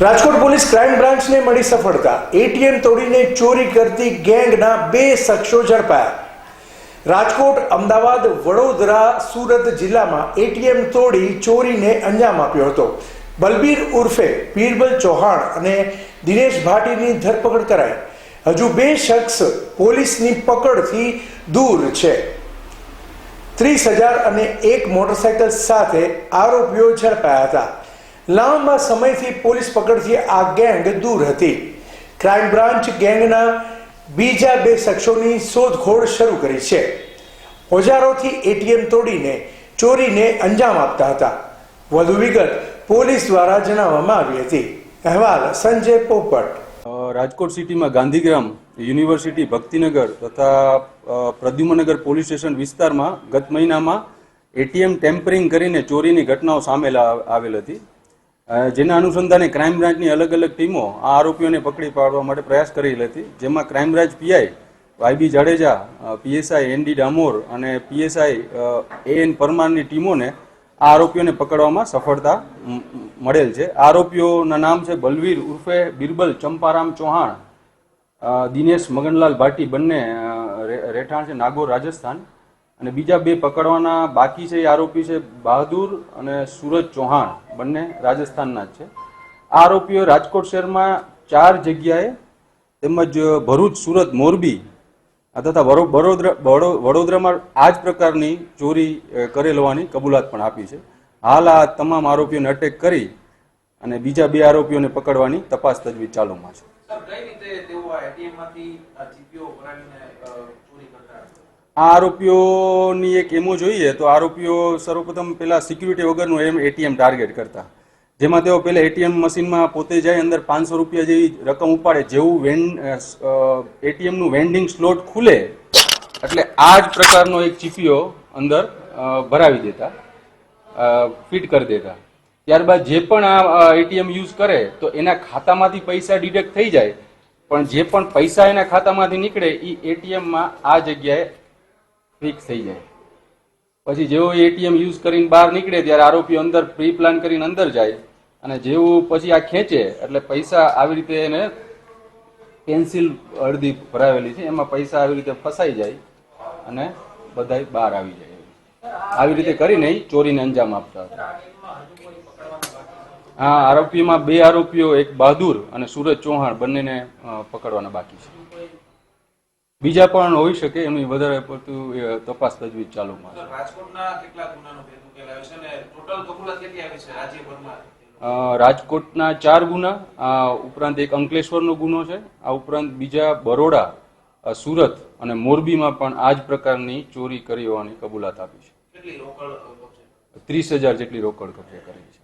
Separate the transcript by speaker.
Speaker 1: Rajkot police crime બ્રાન્ચને મળી સફળતા. ATM તોડીને ચોરી કરતી ગેંગના બે શખ્સો ઝડપાયા. રાજકોટ, અમદાવાદ, વડોદરા, સુરત જિલ્લામાં એટીએમ તોડી ચોરીને અંજામ આપ્યો હતો. બલબીર ઉર્ફે પીરબલ ચૌહાણ અને દિનેશ ભાટીની ધરપકડ કરાઈ. હજુ બે શખ્સ પોલીસની પકડથી દૂર છે. ત્રીસ હજાર અને એક મોટરસાયકલ સાથે આરોપીઓ ઝડપાયા હતા. લાંબા સમયથી પોલીસ પકડથી આ ગેંગ દૂર હતી. ક્રાઇમ બ્રાન્ચ ગેંગના બીજા બે શખ્સોની શોધખોળ શરૂ કરી છે. ઓજારોથી એટીએમ તોડીને ચોરીને અંજામ આપતા હતા. વધુ વિગત પોલીસ દ્વારા જણાવવામાં આવી હતી. અહેવાલ સંજય પોપટ.
Speaker 2: રાજકોટ સિટીમાં ગાંધીગ્રામ યુનિવર્સિટી ભક્તિનગર તથા પ્રદ્યુમનગર પોલીસ સ્ટેશન વિસ્તારમાં ગત મહિનામાં એટીએમ ટેમ્પરિંગ કરીને ચોરીની ઘટનાઓ સામેલ આવેલ હતી. જેના અનુસંધાને ક્રાઇમ બ્રાન્ચની અલગ અલગ ટીમો આ આરોપીઓને પકડી પાડવા માટે પ્રયાસ કરી હતી જેમાં crime branch PI YB Jadeja PSI ND Damor અને પીએસઆઈ એ એન પરમારની ટીમોને આ આરોપીઓને પકડવામાં સફળતા મળેલ છે. આરોપીઓના નામ છે બલવીર ઉર્ફે બિરબલ ચંપારામ ચૌહાણ દિનેશ મગનલાલ ભાટી બંને રહેઠાણ છે નાગોર રાજસ્થાન. અને બીજા બે પકડવાના બાકી છે એ આરોપી છે બહાદુર અને સુરજ ચૌહાણ. બંને રાજસ્થાનના જ છે. આ આરોપીઓ રાજકોટ શહેરમાં ચાર જગ્યાએ તેમજ ભરૂચ, સુરત, મોરબી તથા વડોદરા વડોદરામાં આ જ પ્રકારની ચોરી કરેલ હોવાની કબૂલાત પણ આપી છે. હાલ આ તમામ આરોપીઓને અટેક કરી અને બીજા બે આરોપીઓને પકડવાની તપાસ તજવીજ ચાલુમાં છે.
Speaker 3: આ
Speaker 2: આરોપીઓની એક એમો જોઈએ તો આરોપીઓ સર્વપ્રથમ પેલા સિક્યુરિટી વગરનું એમ એટીએમ ટાર્ગેટ કરતા. જેમાં તેઓ પેલા એટીએમ મશીનમાં પોતે જાય અંદર પાંચસો રૂપિયા જેવી રકમ ઉપાડે જેવું વેન એટીએમનું વેન્ડિંગ સ્લોટ ખુલે એટલે આ જ પ્રકારનો એક ચીપીઓ અંદર ભરાવી દેતા ફિટ કરી દેતા. ત્યારબાદ જે પણ આ એટીએમ યુઝ કરે તો એના ખાતામાંથી પૈસા ડિડક્ટ થઈ જાય. પણ જે પણ પૈસા એના ખાતામાંથી નીકળે એ એટીએમમાં આ જગ્યાએ ફિક્સ થઈ જાય. પછી જેવો એટીએમ યુઝ કરીને બહાર નીકળે ત્યારે આરોપીઓ અંદર પ્રી પ્લાન કરીને અંદર જાય અને જેવું પછી આ ખેંચે એટલે પૈસા આવી રીતે એને પેન્સિલ અડધી ભરાવેલી છે, એમાં પૈસા આવી રીતે ફસાઈ જાય અને બધાય બહાર આવી જાય. આવી રીતે કરીને ચોરીને અંજામ આપતા હતા. હા, આરોપીમાં બે આરોપીઓ, એક બહાદુર અને સુરજ ચૌહાણ બંનેને પકડવાના બાકી છે. બીજા પણ હોઈ શકે એની વધારે પડતું તપાસ તજવીજ ચાલુમાં છે
Speaker 3: રાજકોટના કેટલા ગુનાનો ભેદ ઉકેલાયો છે અને ટોટલ કબૂલાત કેટલી આવી છે રાજ્યભરમાં?
Speaker 2: રાજકોટના ચાર ગુના આ ઉપરાંત એક અંકલેશ્વરનો ગુનો છે આ ઉપરાંત બીજા બરોડા સુરત અને મોરબીમાં પણ આ જ પ્રકારની ચોરી કરી હોવાની કબૂલાત આપી છે. ત્રીસ હજાર જેટલી રોકડ કબજે કરી છે.